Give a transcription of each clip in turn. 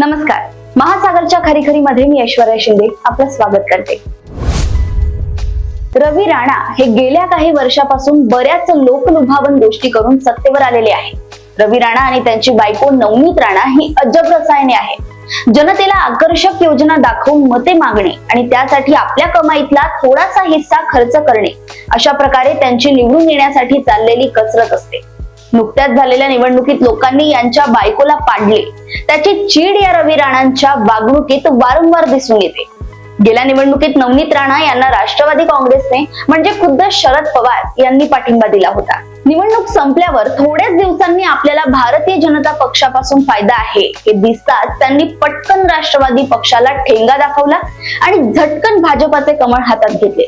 नमस्कार. महासागरच्या खरी मध्ये मी ऐश्वर्या शिंदे आपलं स्वागत करते. रवी राणा हे गेल्या काही वर्षापासून बऱ्याच लोकलुभावन गोष्टी करून सत्तेवर आलेले आहे रवी राणा आणि त्यांची बायको नवनीत राणा ही अजब रसायने आहे जनतेला आकर्षक योजना दाखवून मते मागणे आणि त्यासाठी आपल्या कमाईतला थोडासा हिस्सा खर्च करणे अशा प्रकारे त्यांची निवडून येण्यासाठी चाललेली कसरत असते. नुकत्याच झालेल्या निवडणुकीत लोकांनी यांच्या बायकोला पाडले. त्याची चीड या रवी राणांच्या वागणुकीत वारंवार दिसून येते. गेल्या निवडणुकीत नवनीत राणा यांना राष्ट्रवादी काँग्रेसने म्हणजे खुद्द शरद पवार यांनी पाठिंबा दिला होता. निवडणूक संपल्यावर थोड्याच दिवसांनी आपल्याला भारतीय जनता पक्षापासून फायदा आहे हे दिसताच त्यांनी पटकन राष्ट्रवादी पक्षाला ठेंगा दाखवला आणि झटकन भाजपाचे कमळ हातात घेतले.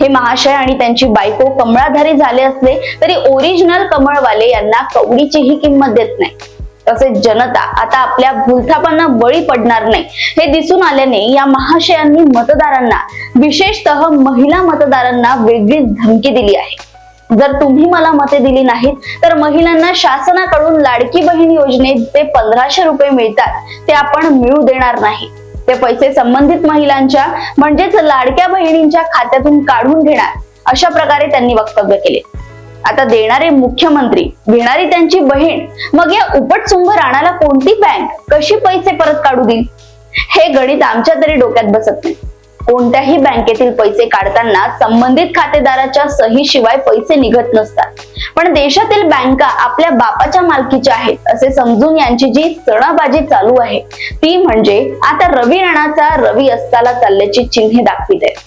हे महाशय आणि त्यांची बायको कमळाधारी झाले असले तरी ओरिजिनल कमळवाले यांना कवडीचीही किंमत देत नाही. तसेच जनता आता आपल्या भूलथापांना बळी पडणार नाही. हे दिसून आल्याने या महाशयांनी मतदारांना विशेषतः महिला मतदारांना वेगळीच धमकी दिली आहे. जर तुम्ही मला मते दिली नाहीत तर महिलांना शासनाकडून लाडकी बहीण योजनेत जे पंधराशे रुपये मिळतात ते आपण मिळू देणार नाही. ते पैसे संबंधित महिलांच्या म्हणजेच लाडक्या बहिणींच्या खात्यातून काढून घेणार अशा प्रकारे त्यांनी वक्तव्य केले. आता देणारे मुख्यमंत्री घेणारी त्यांची बहीण मग या उपटसुंभ राणाला कोणती बँक कशी पैसे परत काढू देईल? हे गणित आमच्या तरी डोक्यात बसत नाही. कोणत्याही बँकेतील पैसे काढताना संबंधित खातेदाराच्या सही शिवाय पैसे निघत नसतात. पण देशातील बँका आपल्या बापाच्या मालकीच्या आहेत असे समजून यांची जी सणाबाजी चालू आहे ती म्हणजे आता रवी राणाचा रवी अस्ताला चालल्याची चिन्हे दाखवित आहे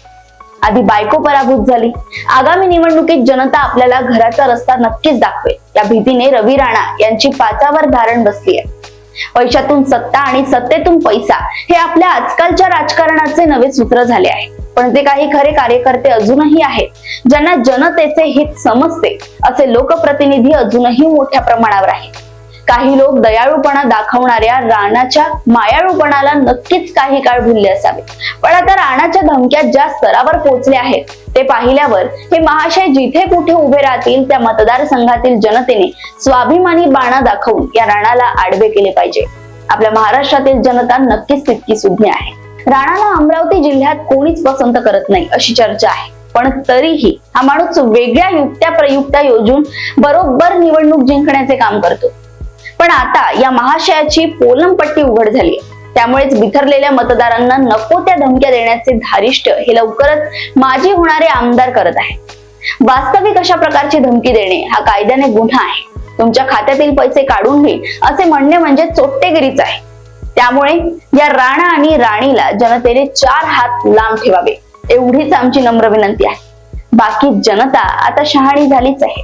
आधी बायको पराभूत झाली. आगामी निवडणुकीत जनता आपल्याला घराचा रस्ता नक्कीच दाखवेल. या भीतीने रवी राणा यांची पाचावर धारण बसली आहे. पैशातून सत्ता आणि सत्तेतून पैसा हे आपल्या आजकालच्या राजकारणाचे नवे सूत्र झाले आहे. पण ते काही खरे कार्यकर्ते अजूनही आहेत ज्यांना जनतेचे हित समजते असे लोकप्रतिनिधी अजूनही मोठ्या प्रमाणावर आहेत. काही लोक दयाळूपणा दाखवणाऱ्या राणाच्या मायाळूपणाला नक्कीच काही काळ भुलले असावे पण आता राणाच्या धमक्या ज्या स्तरावर पोहोचले आहेत ते पाहिल्यावर हे महाशय जिथे कुठे उभे राहतील त्या मतदारसंघातील जनतेने स्वाभिमानी बाणा दाखवून या राणाला आडवे केले पाहिजे. आपल्या महाराष्ट्रातील जनता नक्कीच तितकी सुज्ञ आहे. राणाला अमरावती जिल्ह्यात कोणीच पसंत करत नाही अशी चर्चा आहे. पण तरीही हा माणूस वेगळ्या युक्त्या प्रयुक्त्या योजून बरोबर निवडणूक जिंकण्याचे काम करतो. पण आता या महाशयाची पोलमपट्टी उघड झाली. त्यामुळेच बिथरलेल्या मतदारांना नको त्या धमक्या देण्याचे धारिष्ट हे लवकरच माजी होणारे आमदार करत आहे वास्तविक अशा प्रकारची धमकी देणे हा कायद्याने गुन्हा आहे. तुमच्या खात्यातील पैसे काढून घेईल असे म्हणणे म्हणजे चोट्टेगिरीच आहे. त्यामुळे या राणा आणि राणीला जनतेने चार हात लांब ठेवावे. एवढीच आमची नम्र विनंती आहे. बाकी जनता आता शहाणी झालीच आहे.